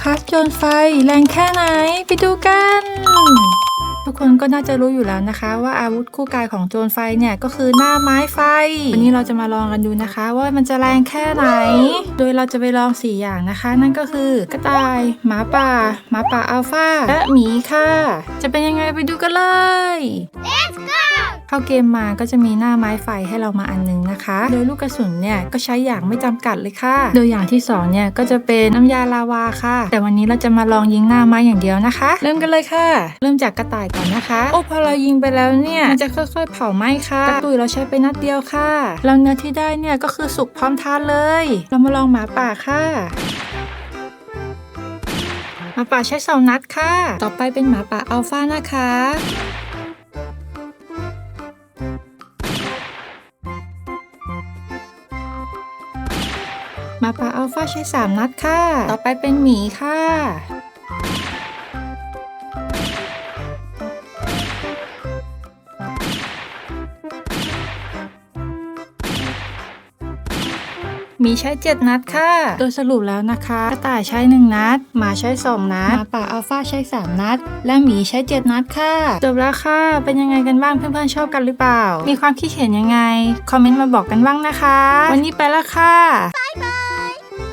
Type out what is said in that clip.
คัสโจนไฟแรงแค่ไหนไปดูกัน ทุกคนก็น่าจะรู้อยู่แล้วนะคะ ว่าอาวุธคู่กายของโจรไฟเนี่ยก็คือหน้าไม้ไฟ วันนี้เราจะมาลองกันดูนะคะ ว่ามันจะแรงแค่ไหน โดยเราจะไปลอง 4 อย่างนะคะ นั่นก็คือกระต่ายหมาป่าหมาป่าอัลฟาและหมีค่ะ จะเป็นยังไงไปดูกันเลย เข้าเกมมาก็จะมีหน้าไม้ไฟให้เรามาอันหนึงนะคะ โดยลูกกระสุนเนี่ยก็ใช้อย่างไม่จำกัดเลยค่ะ โดยอย่างที่สองเนี่ยก็จะเป็นน้ำยาลาวาค่ะ แต่วันนี้เราจะมาลองยิงหน้าไม้อย่างเดียวนะคะ เริ่มกันเลยค่ะ เริ่มจากกระต่ายก่อนนะคะ โอ้พอเรายิงไปแล้วเนี่ยมันจะค่อยๆ เผาไหม้ค่ะกระตุยเราใช้ไปนัดเดียวค่ะแล้วเนื้อที่ได้เนี่ยก็คือสุกพร้อมทานเลย เรามาลองหมาป่าค่ะหมาป่าใช้สองนัดค่ะ ต่อไปเป็นหมาป่าอัลฟานะคะ มาป่าอัลฟาใช้ 3 นัดค่ะ ต่อไปเป็นหมีค่ะหมีใช้ 7 นัดค่ะ โดยสรุปแล้วนะคะกระต่ายใช้ 1 นัด หมาใช้ 2 นัดหมาป่าอัลฟาใช้ 3 นัด และหมีใช้ 7 นัดค่ะ จบแล้วค่ะ เป็นยังไงกันบ้างเพื่อนๆชอบกันหรือเปล่า มีความคิดเห็นยังไง คอมเมนต์มาบอกกันบ้างนะคะ วันนี้ไปแล้วค่ะ